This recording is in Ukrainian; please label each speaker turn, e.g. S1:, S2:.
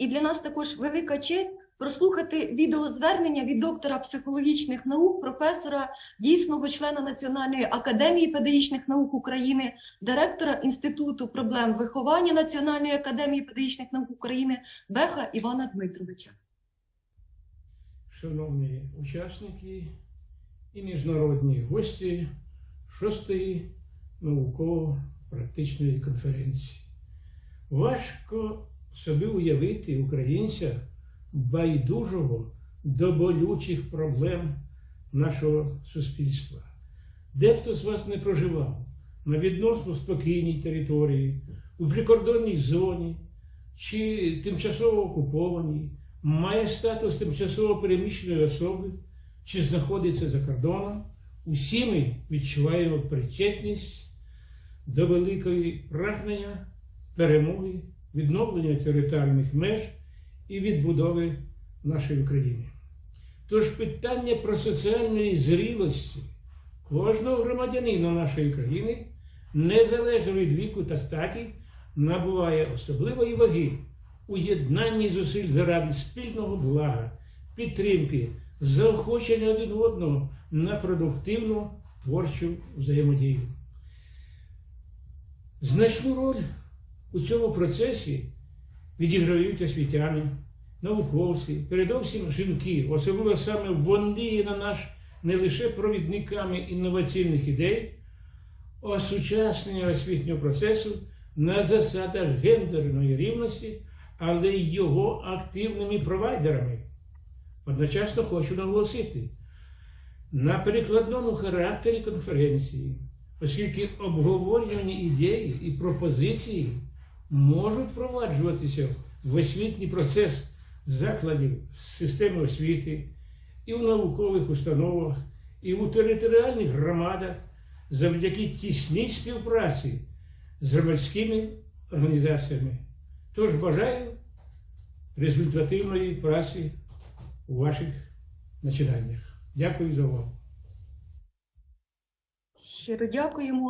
S1: І для нас також велика честь прослухати відеозвернення від доктора психологічних наук, професора, дійсного члена Національної академії педагогічних наук України, директора Інституту проблем виховання Національної академії педагогічних наук України Беха Івана Дмитровича.
S2: Шановні учасники і міжнародні гості шостої науково-практичної конференції. Важко собі уявити українця байдужого до болючих проблем нашого суспільства. Дехто з вас не проживав на відносно спокійній території, у прикордонній зоні чи тимчасово окупованій, має статус тимчасово переміщеної особи чи знаходиться за кордоном, усі ми відчуваємо причетність до великої прагнення перемоги, відновлення територіальних меж і відбудови нашої України. Тож питання про соціальної зрілості кожного громадянина нашої країни, незалежно від віку та статі, набуває особливої ваги у єднанні зусиль заради спільного блага, підтримки, заохочення один одного на продуктивну творчу взаємодію. Значну роль у цьому процесі відіграють освітяни, науковці, передовсім жінки, особливо саме вони є на наш не лише провідниками інноваційних ідей, осучаснення освітнього процесу на засадах гендерної рівності, але й його активними провайдерами. Одночасно хочу наголосити на перекладному характері конференції, оскільки обговорювані ідеї і пропозиції можуть впроваджуватися в освітній процес закладів системи освіти і в наукових установах, і у територіальних громадах завдяки тісній співпраці з громадськими організаціями. Тож бажаю результативної праці у ваших начинаннях. Дякую за увагу.
S1: Щиро дякуємо.